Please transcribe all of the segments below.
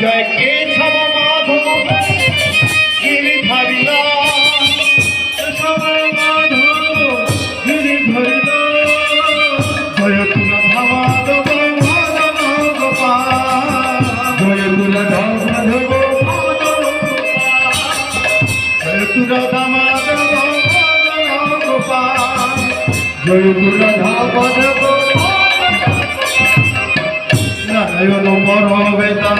জয় কেশব মাধব গিরিধারিলা কেশব মাধব গিরিধারিলা জয় কুল মাধব মাধব গোপাল জয় কুল মাধব জয় কুল মাধব মাধব গোপাল জয় কুল মাধব নারায়ণ পর বেদা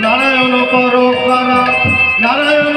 নারায়ণ পর কারা নারায়ণ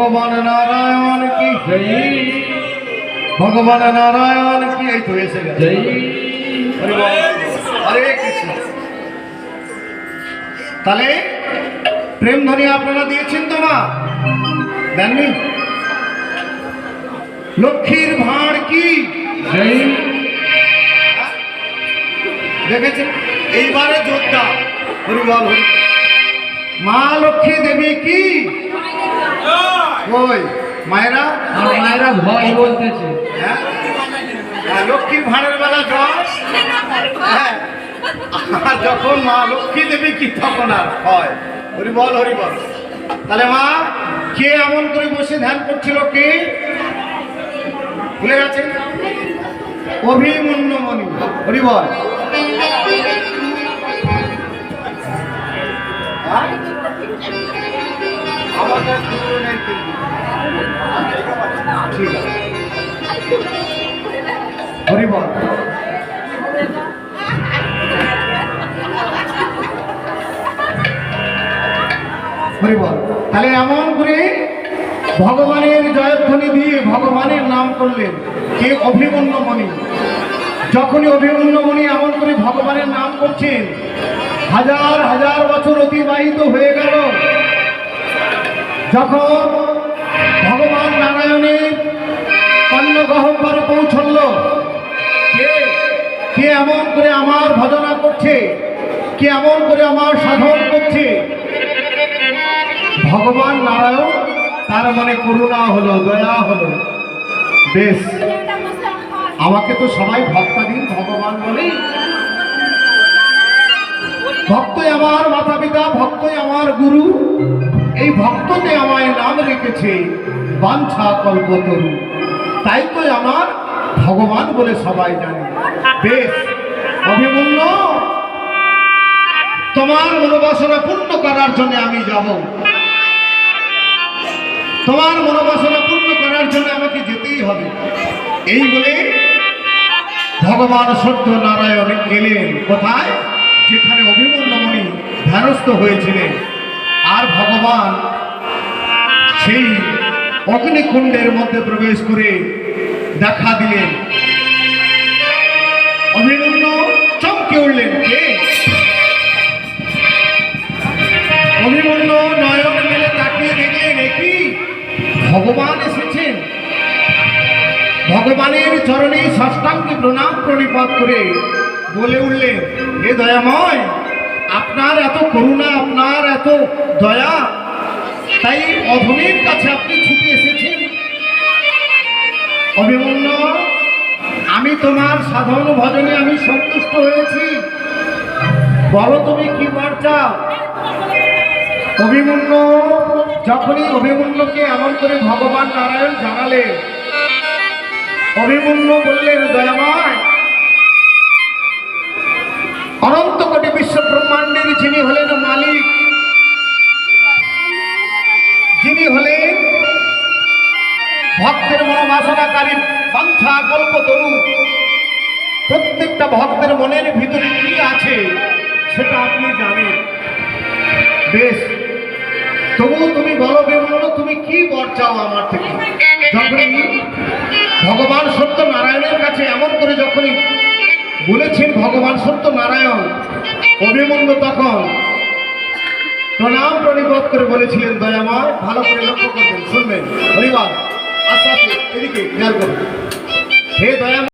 ভগবান নারায়ণ কি জয়। ভগবান নারায়ণ কি এই তো এসে গেছে। হরি কৃষ্ণ। তাহলে প্রেম ধ্বনি আপনারা দিয়েছেন তো মা? দেননি? লক্ষ্মীর ভাঁড় কি? দেখেছেন? এইবারে যোদ্ধা হরি বল হরি মা লক্ষ্মী দেবী কি? ওই মায়েরা? আর মায়েরা ভয় বলতেছে। হ্যাঁ? হ্যাঁ, লক্ষ্মীর ভাঁড়ের বেলা জল হ্যাঁ। আর যখন মা লক্ষ্মী দেবী কি তখন আর হয় হরি বল হরি বল। তাহলে মা কে এমন করে বসে ধ্যান করছিল কে? ভুলে গেছে? অভিমন্যমণি। হরি বল। হ্যাঁ? তাহলে এমন করে ভগবানের জয়ধ্বনি দিয়ে ভগবানের নাম করলেন। কে অভিমন্যু মণি যখনই অভিমন্যু মণি এমন করে ভগবানের নাম করছেন, হাজার হাজার বছর অতিবাহিত হয়ে গেল। যখন ভগবান নারায়ণের কন্য গহ্বরে পৌঁছল, কে কে এমন করে আমার ভজনা করছে? কে এমন করে আমার সাধন করছে? ভগবান নারায়ণ, তার মনে করুণা হলো, দয়া হলো। বেশ, আমাকে তো সবাই ভক্তাধীন ভগবান বলে। ভক্তই আমার মাতা পিতা ভক্তই আমার গুরু। এই ভক্ততে আমায় নাম রেখেছে বাঞ্ছা কল্পতরু। তাই তো আমার ভগবান বলে সবাই জানে। বেশ, অভিমন্য। তোমার মনোবাসনা পূর্ণ করার জন্য আমি যাব। তোমার মনোবাসনা পূর্ণ করার জন্য আমাকে যেতেই হবে। এই বলে ভগবান সত্য নারায়ণ এলেন। কোথায়? যেখানে অভিমন্যমণি ধ্যানস্থ হয়েছিলেন। আর ভগবান সেই অগ্নিকুণ্ডের মধ্যে প্রবেশ করে দেখা দিলেন। অভিমন্যু চমকে উঠলেন। কে? অভিমন্যু নয়ন মেলে তাকিয়ে দেখলেন একই ভগবান এসেছেন। ভগবানের চরণে ষষ্ঠাঙ্গে প্রণাম প্রণিপাত করে বলে উঠলেন, হে দয়াময় আপনার এত করুণা, আপনার এত দয়া, তাই অধমের কাছে আপনি ছুটে এসেছেন। অভিমন্য, আমি তোমার সাধন ভজনে আমি সন্তুষ্ট হয়েছি। বলো তুমি কি বার চাও? অভিমন্য, যখনই অভিমন্যকে এমন করে ভগবান নারায়ণ জানালেন, অভিমন্যু বললেন, দয়াময় অনন্ত কোটি বিশ্ব ব্রহ্মাণ্ডের যিনি হলেন মালিক, যিনি হলেন ভক্তের মনোবাসনাকারী বাঞ্ছা কল্পতরু প্রত্যেকটা ভক্তের মনের ভিতরে কি আছে সেটা আপনি জানেন। বেশ তবু তুমি বলো বেমন তুমি কি বর চাও আমার থেকে? ভগবান সত্য নারায়ণের সত্য নারায়ণ, অভিমন্যু তখন। প্রণাম প্রণিপত করে বলেছিলেন, দয়াময়, ভালো করে লক্ষ্য করবেন, শুনবেন হরিবার আস্তে আস্তে এদিকে খেয়াল করবেন হে দয়াময়